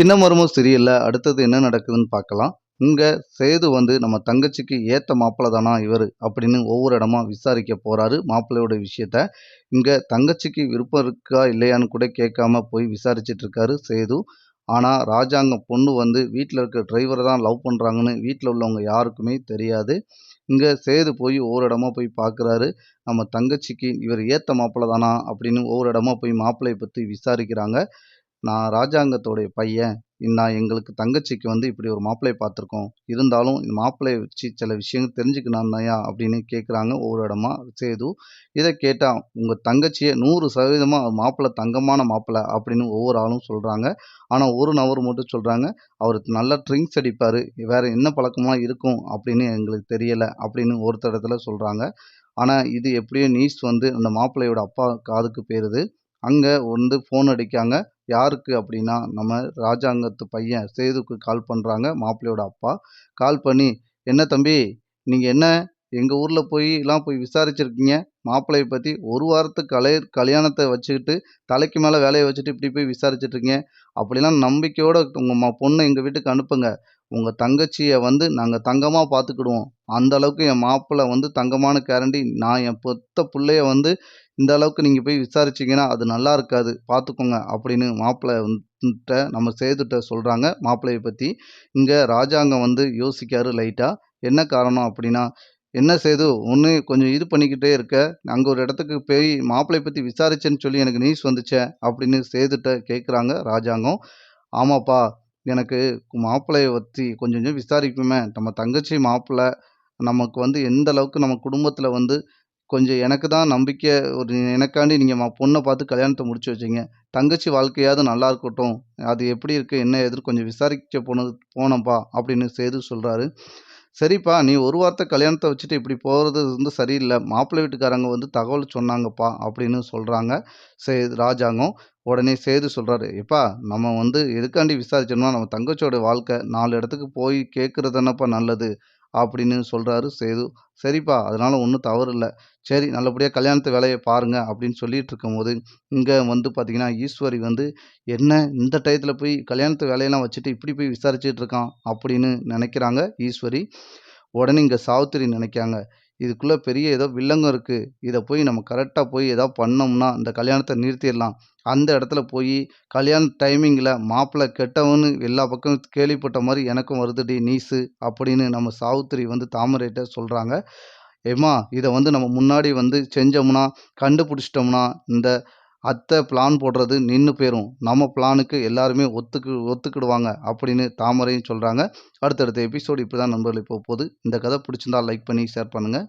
சின்ன மருமம் அடுத்தது என்ன நடக்குதுன்னு பார்க்கலாம். இங்கே சேது வந்து நம்ம தங்கச்சிக்கு ஏற்ற மாப்பிள்ளை தானா இவர் அப்படின்னு ஒவ்வொரு இடமா விசாரிக்க போகிறாரு மாப்பிள்ளையோட விஷயத்த. இங்கே தங்கச்சிக்கு விருப்பம் இருக்கா இல்லையான்னு கூட கேட்காம போய் விசாரிச்சிட்டு இருக்காரு சேது. ஆனால் ராஜாங்கம் பொண்ணு வந்து வீட்டில் இருக்க டிரைவரை தான் லவ் பண்ணுறாங்கன்னு வீட்டில் உள்ளவங்க யாருக்குமே தெரியாது. இங்கே சேது போய் ஒவ்வொரு இடமா போய் பார்க்குறாரு நம்ம தங்கச்சிக்கு இவர் ஏற்ற மாப்பிள்ளை தானா அப்படின்னு ஒவ்வொரு இடமா போய் மாப்பிள்ளையை பற்றி விசாரிக்கிறாங்க. நான் ராஜாங்கத்தோடைய பையன். நான் எங்களுக்கு தங்கச்சிக்கு வந்து இப்படி ஒரு மாப்பிள்ளையை பார்த்துருக்கோம். இருந்தாலும் இந்த மாப்பிள்ளையை வச்சு சில விஷயங்கள் தெரிஞ்சுக்கணும் தான்யா அப்படின்னு கேட்குறாங்க ஒவ்வொரு இடமா சேது இதை கேட்டால் உங்கள் தங்கச்சியை நூறு சதவீதமாக மாப்பிள்ளை தங்கமான மாப்பிள்ளை அப்படின்னு ஒவ்வொரு ஆளும் சொல்கிறாங்க ஆனால் ஒரு நபர் மட்டும் சொல்கிறாங்க அவர் நல்லா ட்ரிங்க்ஸ் அடிப்பார். வேறு என்ன பழக்கமாக இருக்கும் அப்படின்னு எங்களுக்கு தெரியலை அப்படின்னு ஒருத்தர் இடத்துல சொல்கிறாங்க ஆனால் இது எப்படியோ நியூஸ் வந்து அந்த மாப்பிள்ளையோட அப்பா காதுக்கு போயிருது அங்கே வந்து ஃபோன் அடிக்காங்க. யாருக்கு அப்படின்னா நம்ம ராஜாங்கத்து பையன் சேதுக்கு கால் பண்ணுறாங்க மாப்பிள்ளையோட அப்பா. கால் பண்ணி என்ன தம்பி நீங்கள் என்ன எங்கள் ஊரில் போய் எல்லாம் போய் விசாரிச்சிருக்கீங்க? மாப்பிள்ளையை பற்றி ஒரு வாரத்துக்கு கலை கல்யாணத்தை வச்சுக்கிட்டு தலைக்கு மேலே வேலையை வச்சுட்டு இப்படி போய் விசாரிச்சிட்ருக்கீங்க? அப்படிலாம் நம்பிக்கையோடு உங்கள் மா பொண்ணை எங்கள் வீட்டுக்கு அனுப்புங்க. உங்கள் தங்கச்சியை வந்து நாங்கள் தங்கமாக பார்த்துக்கிடுவோம் அந்த அளவுக்கு என் மாப்பிள்ளை வந்து தங்கமான கேரண்டி நான் என் பொத்த பிள்ளைய வந்து இந்த அளவுக்கு நீங்கள் போய் விசாரிச்சிங்கன்னா அது நல்லா இருக்காது. பார்த்துக்கோங்க அப்படின்னு மாப்பிள்ளை வந்துட்ட நம்ம சேதுட்ட சொல்கிறாங்க மாப்பிள்ளையை பற்றி இங்கே ராஜாங்கம் வந்து யோசிக்காரு லைட்டாக என்ன காரணம் அப்படின்னா என்ன செய்து ஒன்று கொஞ்சம் இது பண்ணிக்கிட்டே இருக்க. அங்கே ஒரு இடத்துக்கு போய் மாப்பிள்ளையை பற்றி விசாரிச்சேன்னு சொல்லி எனக்கு நியூஸ் வந்துச்சே அப்படின்னு சேதுட்ட கேட்குறாங்க ராஜாங்கம். ஆமாப்பா எனக்கு மாப்பிள்ளையை பற்றி கொஞ்சம் கொஞ்சம் விசாரிப்போமே. நம்ம தங்கச்சி மாப்பிள்ளை நமக்கு வந்து எந்த அளவுக்கு நம்ம குடும்பத்தில் வந்து கொஞ்சம் எனக்கு தான் நம்பிக்கை ஒரு எனக்காண்டி நீங்கள் மா பொண்ணை பார்த்து கல்யாணத்தை முடிச்சு வச்சிங்க. தங்கச்சி வாழ்க்கையாவது நல்லா இருக்கட்டும். அது எப்படி இருக்குது என்ன எதிர் கொஞ்சம் விசாரிக்க போனது போனப்பா அப்படின்னு சேது சொல்கிறாரு சரிப்பா நீ ஒரு வார்த்தை கல்யாணத்தை வச்சுட்டு இப்படி போகிறது வந்து சரியில்லை. மாப்பிள்ளை வீட்டுக்காரங்க வந்து தகவல் சொன்னாங்கப்பா அப்படின்னு சொல்கிறாங்க சே ராஜாங்கம். உடனே சேது சொல்கிறாரு எப்பா நம்ம வந்து எதுக்காண்டி விசாரிச்சோம்னா நம்ம தங்கச்சியோட வாழ்க்கை நாலு இடத்துக்கு போய் கேட்குறது தானப்பா நல்லது. அப்படின்னு சொல்கிறாரு சேது. சரிப்பா அதனால் ஒன்றும் தவறு இல்லை சரி நல்லபடியாக கல்யாணத்து வேலையை பாருங்கள் அப்படின்னு சொல்லிட்டு இருக்கும்போது இங்கே வந்து பார்த்தீங்கன்னா ஈஸ்வரி வந்து என்ன இந்த டயத்தில் போய் கல்யாணத்து வேலையெல்லாம் வச்சுட்டு இப்படி போய் விசாரிச்சுட்டு இருக்கான்? அப்படின்னு நினைக்கிறாங்க ஈஸ்வரி. உடனே இங்கே சாவித்திரி நினைக்காங்க இதுக்குள்ளே பெரிய ஏதோ வில்லங்கம் இருக்குது இதை போய் நம்ம கரெக்டாக போய் ஏதோ பண்ணோம்னா இந்த கல்யாணத்தை நிறுத்திடலாம். அந்த இடத்துல போய் கல்யாண டைமிங்கில் மாப்பிள்ளை கெட்டவன்னு எல்லா பக்கம் கேள்விப்பட்ட மாதிரி எனக்கும் வருதுடி நீஸு அப்படின்னு நம்ம சாவுத்திரி வந்து தாமரைகிட்ட சொல்கிறாங்க ஏம்மா இதை வந்து நம்ம முன்னாடி வந்து செஞ்சோம்னா கண்டுபிடிச்சிட்டோம்னா இந்த அத்தை பிளான் போடுறது நின்று போயிடும் நம்ம பிளானுக்கு எல்லாருமே ஒத்துக்கு ஒத்துக்கிடுவாங்க அப்படின்னு தாமரையும் சொல்கிறாங்க அடுத்தடுத்த எபிசோடு இப்படி தான் நண்பர்கள் இப்போ போகுது இந்த கதை பிடிச்சிருந்தா லைக் பண்ணி ஷேர் பண்ணுங்கள்